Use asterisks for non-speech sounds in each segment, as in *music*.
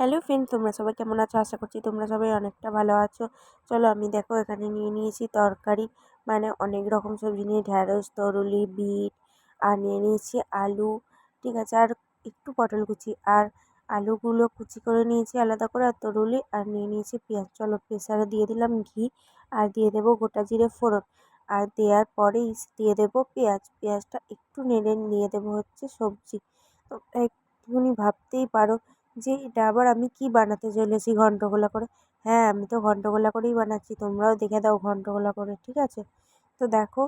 Hello friend, তোমরা সবাই কেমন আছো? আশা করছি তোমরা সবাই অনেকটা ভালো আছো। চলো আমি দেখো এখানে নিয়ে নিয়েছি তরকারি। মানে অনেক রকম সবজি নিয়ে, ঢ্যাঁড়স, তরুলি, বিট, আর নিয়ে নিয়েছি আলু, ঠিক আছে? আর একটু পটল কুচি। আর আলুগুলো কুচি করে নিয়েছি আলাদা করে, আর তরুলি, আর নিয়ে নিয়েছি পেঁয়াজ। চলো প্রেসারে দিয়ে দিলাম ঘি, আর দিয়ে দেবো গোটা জিরে ফোড়ন। আর দেওয়ার পরেই দিয়ে দেবো পেঁয়াজ। পেঁয়াজটা একটু নেড়ে নিয়ে দেবো হচ্ছে সবজি। একটুখানি ভাবতেই পারো যে, এটা আবার আমি কী বানাতে চলেছি ঘন্ট ঘোলা করে? হ্যাঁ আমি তো ঘন্ট ঘোলা করেই বানাচ্ছি, তোমরাও দেখে দাও ঘন্ট ঘোলা করে, ঠিক আছে? তো দেখো,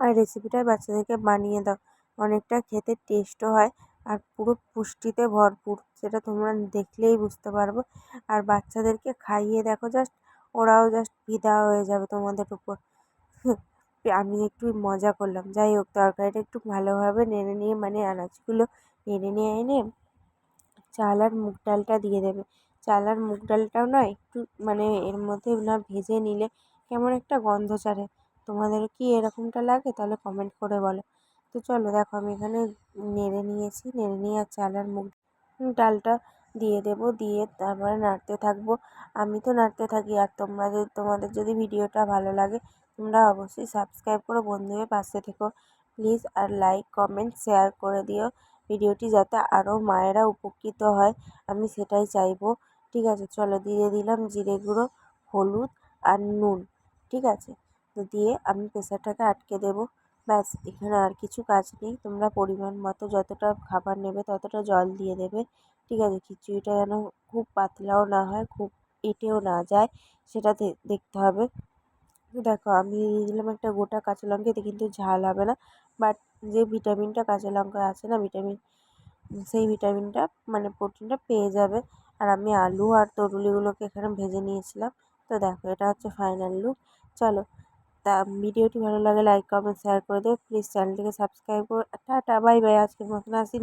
আর রেসিপিটা বাচ্চাদেরকে বানিয়ে দাও। অনেকটা খেতে টেস্টও হয় আর পুরো পুষ্টিতে ভরপুর, সেটা তোমরা দেখলেই বুঝতে পারবে। আর বাচ্চাদেরকে খাইয়ে দেখো জাস্ট ওরাও জাস্ট ফিদা হয়ে যাবে তোমাদের উপর। *laughs* আমি একটু মজা করলাম, যাই হোক, তরকারিটা একটু ভালোভাবে নেড়ে নিয়ে মানে আনাজগুলো নেড়ে নিয়ে এনে চাল আর মুগ ডালটা দিয়ে দেবে। চাল আর মুগ ডালটাও না একটু মানে এর মধ্যে না ভেজে নিলে কেমন একটা গন্ধ ছাড়ে। তোমাদের কি এরকমটা লাগে তাহলে কমেন্ট করে বলো। তো চলো দেখো আমি এখানে নেড়ে নিয়েছি, নেড়ে নিয়ে আর চাল আর মুগ ডালটা দিয়ে দেবো, দিয়ে তারপরে নাড়তে থাকব। আমি তো নাড়তে থাকি আর তোমাদের তোমাদের যদি ভিডিওটা ভালো লাগে তোমরা অবশ্যই সাবস্ক্রাইব করো বন্ধু হয়ে পাশে থেকো। প্লিজ আর লাইক কমেন্ট শেয়ার করে দিও। ভিডিওটি যাতে আরও মায়েরা উপকৃত হয়, আমি সেটাই চাইব। ঠিক আছে, চলো দিয়ে দিলাম জিরে গুঁড়ো, হলুদ আর নুন। ঠিক আছে, তো দিয়ে আমি প্রেসারটাকে আটকে দেবো। ব্যাস, এখানে আর কিছু কাজ নেই। তোমরা পরিমাণ মতো যতটা খাবার নেবে ততটা জল দিয়ে দেবে। ঠিক আছে, খিচুড়িটা যেন খুব পাতলাও না হয়, খুব এঁটেও না যায়, সেটা দেখতে হবে। দেখো, আমি দিলাম একটা গোটা কাঁচা লঙ্কা, এতে কিন্তু ঝাল হবে না। বাট যে ভিটামিনটা কাঁচা লঙ্কায় আছে না ভিটামিন সেই ভিটামিনটা মানে প্রোটিনটা পেয়ে যাবে। আর আমি আলু আর তরুলিগুলোকে এখানে ভেজে নিয়েছিলাম। তো দেখো, এটা হচ্ছে ফাইনাল লুক চলো, তা ভিডিওটি ভালো লাগে লাইক কমেন্ট শেয়ার করে দেবে প্লিজ চ্যানেলটিকে সাবস্ক্রাইব করো। টাটা বাই বাই আজকের মতন আসি